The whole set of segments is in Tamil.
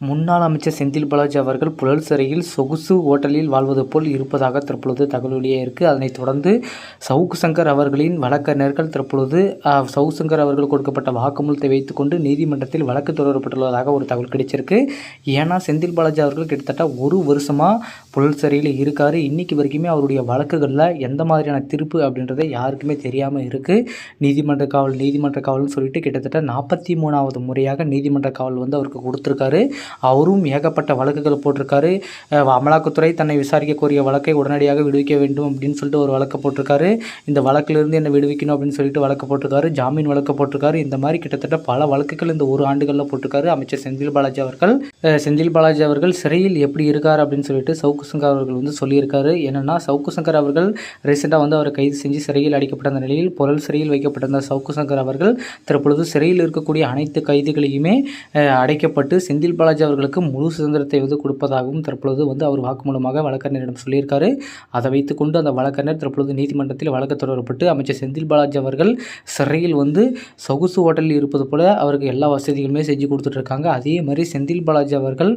முன்னாள் அமைச்சர் செந்தில் பாலாஜி அவர்கள் புழல் சிறையில் சொகுசு ஓட்டலில் வாழ்வது போல் இருப்பதாக தற்பொழுது தகவல் வெளியாயிருக்கு அதனைத் தொடர்ந்து சவுக்கு சங்கர் அவர்களின் வழக்கறிஞர்கள் தற்பொழுது சவுக்கு சங்கர் அவர்கள் கொடுக்கப்பட்ட வாக்குமூலத்தை வைத்துக்கொண்டு நீதிமன்றத்தில் வழக்கு தொடரப்பட்டுள்ளதாக ஒரு தகவல் கிடைச்சிருக்கு. ஏன்னா செந்தில் பாலாஜி அவர்கள் கிட்டத்தட்ட ஒரு வருஷமாக புழல் சிறையில் இருக்கார். இன்னைக்கு வரைக்குமே அவருடைய வழக்குகளில் எந்த மாதிரியான தீர்ப்பு அப்படின்றத யாருக்குமே தெரியாமல் இருக்குது நீதிமன்ற காவல் நீதிமன்ற காவல்னு சொல்லிட்டு கிட்டத்தட்ட நாற்பத்தி மூணாவது முறையாக நீதிமன்ற காவல் வந்து அவருக்கு கொடுத்துருக்காரு. அவரும் ஏகப்பட்ட வழக்குகள் போட்டிருக்காரு. அமலாக்கத்துறை தன்னை விசாரிக்க கோரிய வழக்கை உடனடியாக விடுவிக்க வேண்டும் அப்படின்னு சொல்லிட்டு ஒரு வழக்கு போட்டிருக்காரு. இந்த வழக்கிலிருந்து என்னை விடுவிக்கணும் அப்படின்னு சொல்லிட்டு வழக்கு போட்டிருக்காரு. ஜாமீன் வழக்கு போட்டிருக்காரு. இந்த மாதிரி கிட்டத்தட்ட பல வழக்குகள் இந்த ஒரு ஆண்டுகளில் போட்டிருக்காரு அமைச்சர் செந்தில் பாலாஜி அவர்கள். செந்தில் பாலாஜி அவர்கள் சிறையில் எப்படி இருக்கார் அப்படின்னு சொல்லிட்டு சவுக்கு சங்கர் அவர்கள் வந்து சொல்லியிருக்காரு. என்னன்னா சவுக்கு சங்கர் அவர்கள் ரீசெண்டாக வந்து அவரை கைது செஞ்சு சிறையில் அடைக்கப்பட்ட நிலையில் புரல் சிறையில் வைக்கப்பட்டிருந்த சவுக்கு சங்கர் அவர்கள் தற்பொழுது சிறையில் இருக்கக்கூடிய அனைத்து கைதிகளையுமே அடைக்கப்பட்டு செந்தில் பாலாஜி அவர்களுக்கு முழு சுதந்திரத்தை வந்து கொடுப்பதாகவும் தற்பொழுது வந்து அவர் வாக்குமூலமாக வழக்கறிஞரிடம் சொல்லியிருக்காரு. அதை வைத்துக்கொண்டு அந்த வழக்கறிஞர் தற்பொழுது நீதிமன்றத்தில் வழக்கு தொடரப்பட்டு அமைச்சர் செந்தில் பாலாஜி அவர்கள் சிறையில் வந்து சொகுசு ஹோட்டலில் இருப்பது போல அவருக்கு எல்லா வசதிகளுமே செஞ்சு கொடுத்துட்ருக்காங்க. அதே மாதிரி செந்தில் பாலாஜி அவர்கள்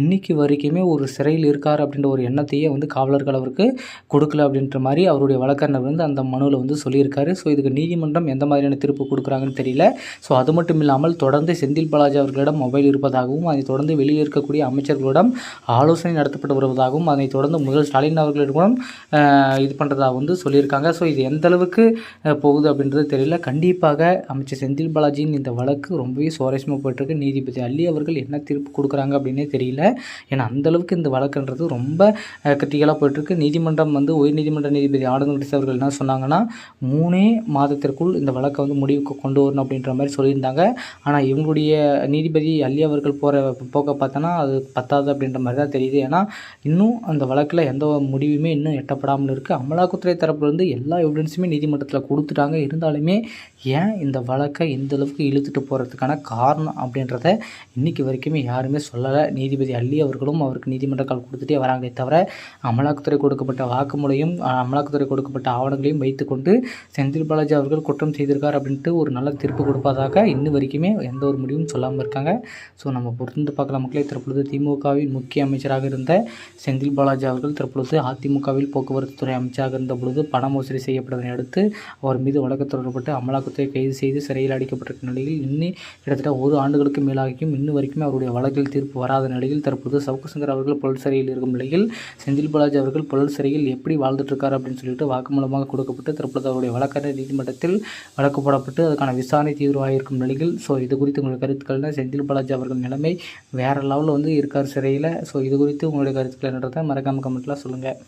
இன்னைக்கு வரைக்குமே ஒரு சிறையில் இருக்கார் அப்படின்ற ஒரு எண்ணத்தையே வந்து காவலர்கள் அவருக்கு கொடுக்கல அப்படின்ற மாதிரி அவருடைய வழக்கறிஞர் வந்து அந்த மனுவில் வந்து சொல்லியிருக்காரு. ஸோ இதுக்கு நீதிமன்றம் எந்த மாதிரியான தீர்ப்பு கொடுக்குறாங்கன்னு தெரியல. ஸோ அது மட்டும் இல்லாமல் தொடர்ந்து செந்தில் பாலாஜி அவர்களிடம் மொபைல் இருப்பதாகவும் அதை தொடர்ந்து வெளியே இருக்கக்கூடிய அமைச்சர்களிடம் ஆலோசனை நடத்தப்பட்டு வருவதாகவும் அதை தொடர்ந்து முதல் ஸ்டாலின் அவர்களிடம் இது பண்ணுறதாக வந்து சொல்லியிருக்காங்க. ஸோ இது எந்த அளவுக்கு போகுது அப்படின்றது தெரியல. கண்டிப்பாக அமைச்சர் செந்தில் பாலாஜியின் இந்த வழக்கு ரொம்பவே சுவாரஸ்யமாக போயிட்டுருக்கு. நீதிபதி அள்ளி அவர்கள் என்ன தீர்ப்பு கொடுக்குறாங்க அப்படின்னே தெரியல. ஏன்னா அந்தளவுக்கு இந்த வழக்குன்றது ரொம்ப கிரிட்டிக்கலாக போயிட்டுருக்கு. நீதிமன்றம் வந்து உயர்நீதிமன்ற நீதிபதி ஆனந்த அவர்கள் என்ன சொன்னாங்கன்னா மூணே மாதத்திற்குள் இந்த வழக்கை வந்து முடிவுக்கு கொண்டு வரணும் அப்படின்ற மாதிரி சொல்லியிருந்தாங்க. ஆனால் இவங்களுடைய நீதிபதி அள்ளி அவர்கள் போகிற போக்க பார்த்தோன்னா அது பத்தாது அப்படின்ற மாதிரி தான் தெரியுது. ஏன்னா இன்னும் அந்த வழக்கில் எந்த முடிவுமே இன்னும் எட்டப்படாமல் இருக்குது அமலாக்கத்துறை தரப்புலேருந்து எல்லா எவிடன்ஸுமே நீதிமன்றத்தில் கொடுத்துட்டாங்க. இருந்தாலுமே ஏன் இந்த வழக்கை இந்த அளவுக்கு இழுத்துட்டு போகிறதுக்கான காரணம் அப்படின்றத இன்றைக்கி வரைக்குமே யாருமே சொல்லலை. நீதிபதி அள்ளி அவர்களும் அவருக்கு நீதிமன்ற கால் கொடுத்துட்டே வராங்களே தவிர அமலாக்கத்துறை கொடுக்கப்பட்ட வாக்குமூலையும் அமலாக்கத்துறை கொடுக்கப்பட்ட ஆவணங்களையும் வைத்துக்கொண்டு செந்தில் பாலாஜி அவர்கள் குற்றம் செய்திருக்கார் அப்படின்ட்டு ஒரு நல்ல தீர்ப்பு கொடுப்பதாக இன்னும் வரைக்குமே எந்த ஒரு முடிவும் சொல்லாமல் இருக்காங்க. ஸோ நம்ம பொறுத்து பார்க்கலாம் மக்களே தற்பொழுது திமுகவின் முக்கிய அமைச்சராக இருந்த செந்தில் பாலாஜி அவர்கள் தற்பொழுது அதிமுகவில் போக்குவரத்து துறை அமைச்சராக இருந்த பொழுது பண மோசடி செய்யப்பட்டதை அடுத்து அவர் மீது வழக்கு தொடரப்பட்டு அமலாக்கத்துறை கைது செய்து சிறையில் அடைக்கப்பட்டிருக்கும் நிலையில் இன்னும் கிட்டத்தட்ட ஒரு ஆண்டுகளுக்கு மேலாகியும் இன்னும் வரைக்குமே அவருடைய வழக்கில் தீர்ப்பு வராத நிலையில் தற்போது சவுக்கு சங்கர் அவர்கள் பொருள் சிறையில் இருக்கும் நிலையில் செந்தில் பாலாஜி அவர்கள் பொருள் சிறையில் எப்படி வாழ்ந்துட்டுருக்காரு அப்படின்னு சொல்லிட்டு வாக்குமூலமாக கொடுக்கப்பட்டு தற்போது அவருடைய வழக்கறிஞர் நீதிமன்றத்தில் வழக்கு போடப்பட்டு அதுக்கான விசாரணை தீவிரமாக இருக்கும் நிலையில். ஸோ இது குறித்து உங்களுடைய கருத்துக்கள்னா செந்தில் பாலாஜி அவர்கள் நிலைமை வேறு லெவலில் வந்து இருக்கார் சிறையில். ஸோ இது குறித்து உங்களுடைய கருத்துக்கள் என்னன்றதை மறக்காமல் கமெண்ட்டில் சொல்லுங்கள்